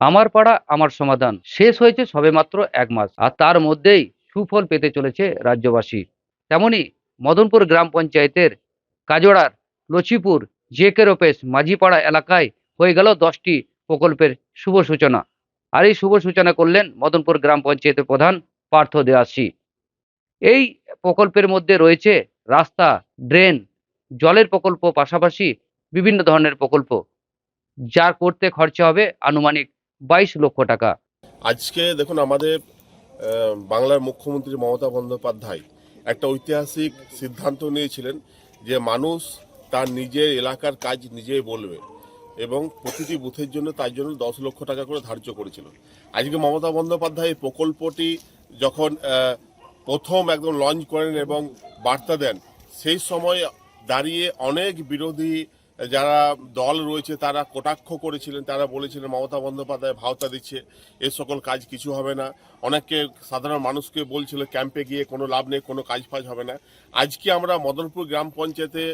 আমার পাড়া আমার সমাধান। শেষ হয়েছে সবেমাত্র এক মাস। আর তার মধ্যেই সুফল পেতে চলেছে রাজ্যবাসী। তেমনি মদনপুর গ্রাম পঞ্চায়েতের কাজড়ার লচিপুর জেকে রোপেশ মাঝিপাড়া এলাকায় হয়ে গেল দশটি প্রকল্পের শুভ সূচনা। আর এই শুভ সূচনা করলেন মদনপুর গ্রাম পঞ্চায়েতের প্রধান পার্থ দেয়াসী এই প্রকল্পের মধ্যে রয়েছে রাস্তা, ড্রেন, জলের প্রকল্প পাশাপাশি বিভিন্ন ধরনের প্রকল্প। যা করতে খরচা হবে আনুমানিক বাইশ লক্ষ টাকা। আজকে দেখুন আমাদের বাংলার মুখ্যমন্ত্রী মমতা বন্দ্যোপাধ্যায় একটা ঐতিহাসিক সিদ্ধান্ত নিয়েছিলেন যে মানুষ তার নিজের এলাকার কাজ নিজেই বলবে এবং প্রতিটি বুথের জন্য তার জন্য দশ লক্ষ টাকা করে ধার্য করেছিল। আজকে মমতা বন্দ্যোপাধ্যায় এই প্রকল্পটি যখন প্রথম একদম লঞ্চ করেন এবং বার্তা দেন, সেই সময় দাঁড়িয়ে অনেক বিরোধী যারা দল রয়েছে, তারা কটাক্ষ করেছিলেন, তারা বলেছিলেন, মমতা বন্দ্যোপাধ্যায় ভাওতা দিচ্ছে, এ সকল কাজ কিছু হবে না। অনেককে সাধারণ মানুষকে বলছিল, ক্যাম্পে গিয়ে কোনো লাভ নেই, কোনো কাজ ফাজ হবে না। আজকে আমরা মদনপুর গ্রাম পঞ্চায়েতে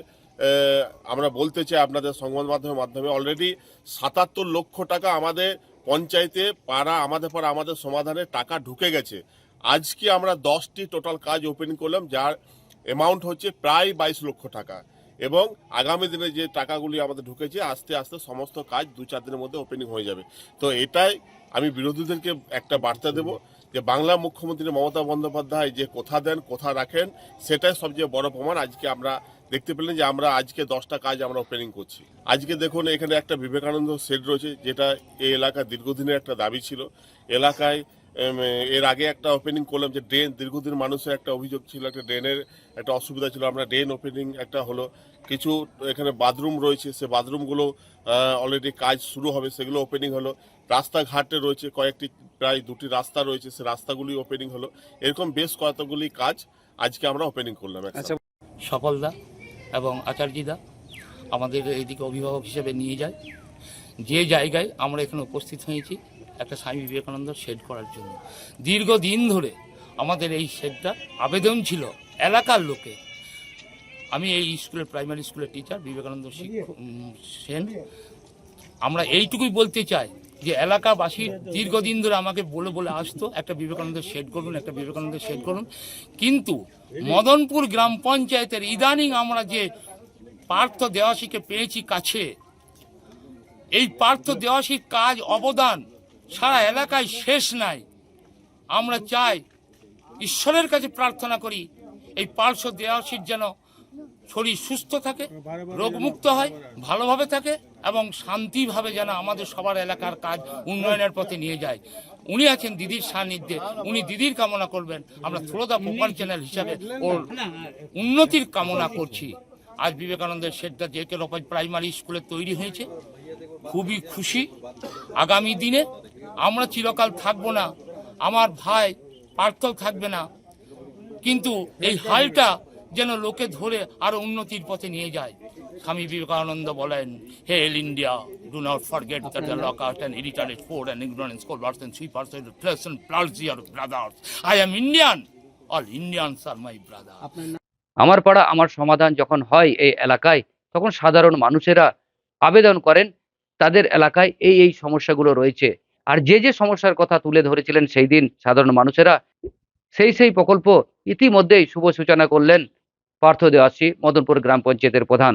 আমরা বলতে চাই আপনাদের সংবাদ মাধ্যমের মাধ্যমে অলরেডি সাতাত্তর লক্ষ টাকা আমাদের পঞ্চায়েতে পাড়া, আমাদের পাড়া, আমাদের সমাধানে টাকা ঢুকে গেছে। আজকে আমরা দশটি টোটাল কাজ ওপেন করলাম, যার অ্যামাউন্ট হচ্ছে প্রায় বাইশ লক্ষ টাকা। এবং আগামী দিনে যে টাকাগুলি আমাদের ঢুকেছে, আস্তে আস্তে সমস্ত কাজ দু চার দিনের মধ্যে ওপেনিং হয়ে যাবে। তো এটাই আমি বিরোধীদেরকে একটা বার্তা দেব যে বাংলা মুখ্যমন্ত্রী মমতা বন্দ্যোপাধ্যায় যে কথা দেন, কোথা রাখেন, সেটাই সবচেয়ে বড় প্রমাণ। আজকে আমরা দেখতে পেলেন যে আমরা আজকে দশটা কাজ আমরা ওপেনিং করছি। আজকে দেখুন, এখানে একটা বিবেকানন্দ সেট রয়েছে, যেটা এই এলাকার দীর্ঘদিনের একটা দাবি ছিল। এলাকায় এর আগে একটা ওপেনিং করলাম যে ড্রেন, দীর্ঘদিন মানুষের একটা অভিযোগ ছিল, একটা ড্রেনের একটা অসুবিধা ছিল, আমরা ড্রেন ওপেনিং একটা হলো। কিছু এখানে বাথরুম রয়েছে, সে বাথরুমগুলো অলরেডি কাজ শুরু হবে, সেগুলো ওপেনিং হলো। রাস্তাঘাটে রয়েছে কয়েকটি, প্রায় দুটি রাস্তা রয়েছে, সে রাস্তাগুলি ওপেনিং হলো। এরকম বেশ কতগুলি কাজ আজকে আমরা ওপেনিং করলাম একসাথে। সফলদা এবং আচার্যদা আমাদের এইদিকে অভিভাবক হিসেবে নিয়ে যায়। যে জায়গায় আমরা এখানে উপস্থিত হয়েছি একটা স্বামী বিবেকানন্দ শেড করার জন্য। দীর্ঘদিন ধরে আমাদের এই শেডটা আবেদন ছিল এলাকার লোকে। আমি এই স্কুলের প্রাইমারি স্কুলের টিচার, বিবেকানন্দ সেন। আমরা এইটুকুই বলতে চাই যে এলাকাবাসী দীর্ঘদিন ধরে আমাকে বলে বলে আসতো, একটা বিবেকানন্দ শেড করুন, একটা বিবেকানন্দ শেড করুন। কিন্তু মদনপুর গ্রাম পঞ্চায়েতের ইদানিং আমরা যে পার্থ দেওয়াসীকে পেয়েছি কাছে, এই পার্থ দেওয়াসীর কাজ অবদান সারা এলাকায় শেষ নাই। আমরা চাই ঈশ্বরের কাছে প্রার্থনা করি, এই পার্শ্ব দেওয়াসীর যেন শরীর সুস্থ থাকে, রোগমুক্ত হয়, ভালোভাবে থাকে এবং শান্তিভাবে যেন আমাদের সবার এলাকার কাজ উন্নয়নের পথে নিয়ে যায়। উনি আছেন দিদির সান্নিধ্যে। উনি দিদির কামনা করবেন। আমরা থ্রোদা প্রপার চ্যানেল হিসাবে ওর উন্নতির কামনা করছি। আজ বিবেকানন্দের শেডটা যে কে প্রাইমারি স্কুলে তৈরি হয়েছে। খুবই খুশি। আগামী দিনে আমরা চিরকাল থাকব না। আমার ভাই পার্থ থাকবে না। কিন্তু এই হালটা যেন লোকে ধরে আরও উন্নতির পথে নিয়ে যায়। স্বামী বিবেকানন্দ বলেন হে এল India do not forget that the low caste and illiterate poor and ignorance cobblers and sweepers and plus your brothers I am Indian all Indians are my brother আমার পাড়া আমার সমাধান যখন হয় এই এলাকায় তখন সাধারণ মানুষেরা আবেদন করেন তাদের এলাকায় এই এই সমস্যাগুলো রয়েছে। আর যে যে সমস্যার কথা তুলে ধরেছিলেন সেই দিন সাধারণ মানুষেরা, সেই সেই প্রকল্প ইতিমধ্যেই শুভ সূচনা করলেন পার্থ দেওয়াশী, মদনপুর গ্রাম পঞ্চায়েতের প্রধান।